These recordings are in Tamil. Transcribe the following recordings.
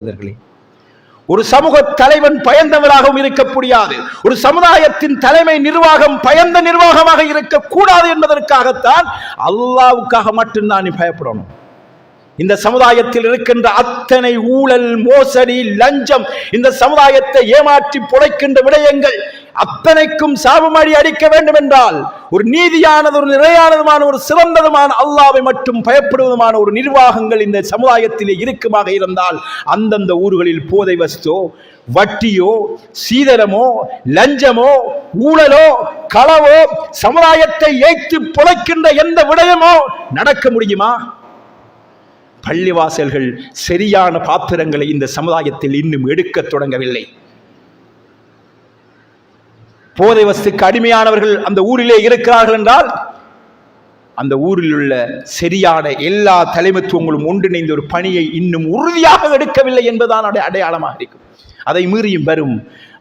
சகோதரர்களே ஒரு சமூக தலைவன் பயந்தவராகவும் இருக்க முடியாது ஒரு சமுதாயத்தின் தலைமை நிர்வாகம் பயந்த நிர்வாகமாக இருக்கக்கூடாது என்பதற்காகத்தான் அல்லாவுக்காக மட்டும்தான் நீ பயப்படணும். இந்த சமுதாயத்தில் இருக்கின்ற அத்தனை ஊழல் மோசடி லஞ்சம் இந்த சமுதாயத்தை ஏமாற்றி புழைக்கின்ற விடயங்கள் அத்தனைக்கும் சாபமடி அடிக்க வேண்டும் என்றால் ஒரு நீதியானது ஒரு நிறையானதுமான ஒரு சிறந்ததுமான அல்லாவை மட்டும் பயப்படுவதுமான ஒரு நிர்வாகங்கள் இந்த சமுதாயத்திலே இருக்குமாக இருந்தால் அந்தந்த ஊர்களில் போதை வஸ்தோ வட்டியோ சீதனமோ லஞ்சமோ ஊழலோ களவோ சமுதாயத்தை ஏய்த்து புழைக்கின்ற எந்த விடயமோ நடக்க முடியுமா? பள்ளிவாசல்கள் சரியான பாத்திரங்களை இந்த சமுதாயத்தில் இன்னும் எடுக்க தொடங்கவில்லை. போதை வஸ்துக்கு அடிமையானவர்கள் அந்த ஊரிலே இருக்கிறார்கள் என்றால் அந்த ஊரில் உள்ள சரியான எல்லா தலைமைத்துவங்களும் ஒன்றிணைந்த ஒரு பணியை இன்னும் உறுதியாக எடுக்கவில்லை என்பதான் அடையாளமாக இருக்கும். அதை மீறியும் வரும்.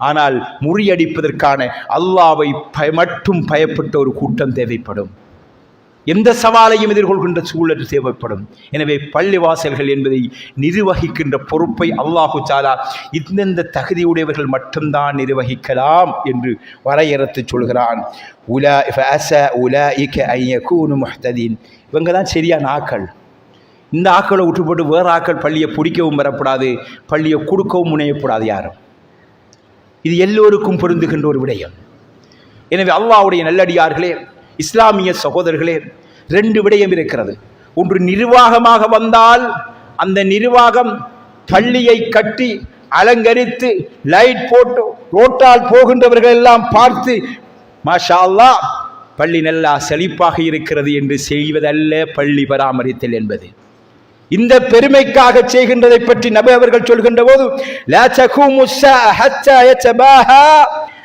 ஆனால் முறியடிப்பதற்கான அல்லாவை பய மட்டும் பயப்பட்ட ஒரு கூட்டம் தேவைப்படும். எந்த சவாலையும் எதிர்கொள்கின்ற சூழல் தேவைப்படும். எனவே பள்ளிவாசல்கள் என்பதை நிர்வகிக்கின்ற பொறுப்பை அல்லாஹு சாலா இந்தெந்த தகுதியுடையவர்கள் மட்டும்தான் நிர்வகிக்கலாம் என்று வரையறுத்து சொல்கிறான். உலா ஃபஅஸ உலாஇக அன் யகூனு முஹ்ததீன். இவங்க தான் சரியான ஆக்கள் இந்த ஆக்களை விட்டுப்பட்டு வேறு ஆக்கள் பள்ளியை பிடிக்கவும் வரக்கூடாது பள்ளியை கொடுக்கவும் முனையக்கூடாது யாரும். இது எல்லோருக்கும் பொருந்துகின்ற ஒரு விடயம். எனவே அல்லாவுடைய நல்லடியார்களே இஸ்லாமிய சகோதரர்களே ரெண்டு விடயம் இருக்கிறது. ஒன்று நிர்வாகமாக வந்தால் அந்த நிர்வாகம் பள்ளியை கட்டி அலங்கரித்து லைட் போட்டு ரோட்டால் போகின்றவர்கள் எல்லாம் பார்த்து மாஷா பள்ளி நல்லா செழிப்பாக இருக்கிறது என்று செய்வதல்ல பள்ளி பராமரித்தல் என்பது. இந்த பெருமைக்காக செய்கின்றதை பற்றி நபி அவர்கள் சொல்கின்ற போது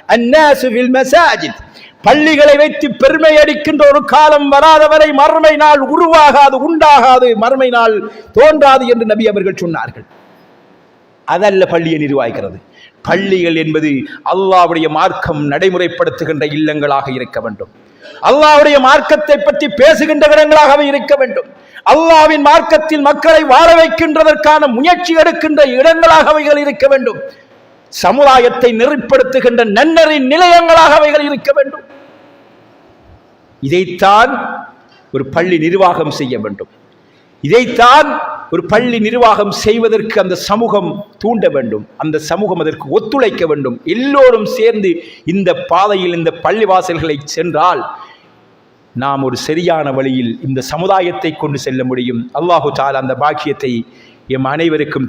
அந்நாசுவில் மெசாஜித் பள்ளிகளை வைத்து பெருமை அடிக்கின்ற ஒரு காலம் வராதவரை மறுமை நாள் உருவாகாது உண்டாகாது மறுமை நாள் தோன்றாது என்று நபி அவர்கள் சொன்னார்கள். அதல்ல பள்ளியை நிர்வாகிக்கிறது. பள்ளிகள் என்பது அல்லாவுடைய மார்க்கம் நடைமுறைப்படுத்துகின்ற இல்லங்களாக இருக்க வேண்டும். அல்லாவுடைய மார்க்கத்தை பற்றி பேசுகின்ற இடங்களாகவே இருக்க வேண்டும். அல்லாவின் மார்க்கத்தில் மக்களை வாழ வைக்கின்றதற்கான முயற்சி எடுக்கின்ற இடங்களாகவைகள் இருக்க வேண்டும். சமுதாயத்தை நெறிப்படுத்துகின்ற நன்னரின் நிலையங்களாக அவைகள் இருக்க வேண்டும். இதைத்தான் ஒரு பள்ளி நிர்வாகம் செய்ய வேண்டும். இதைத்தான் ஒரு பள்ளி நிர்வாகம் செய்வதற்கு அந்த சமூகம் தூண்ட வேண்டும். அந்த சமூகம் அதற்கு ஒத்துழைக்க வேண்டும். எல்லோரும் சேர்ந்து இந்த பாதையில் இந்த பள்ளி வாசல்களை சென்றால் நாம் ஒரு சரியான வழியில் இந்த சமுதாயத்தை கொண்டு செல்ல முடியும். அல்லாஹு தால் அந்த பாக்கியத்தை எம் அனைவருக்கும்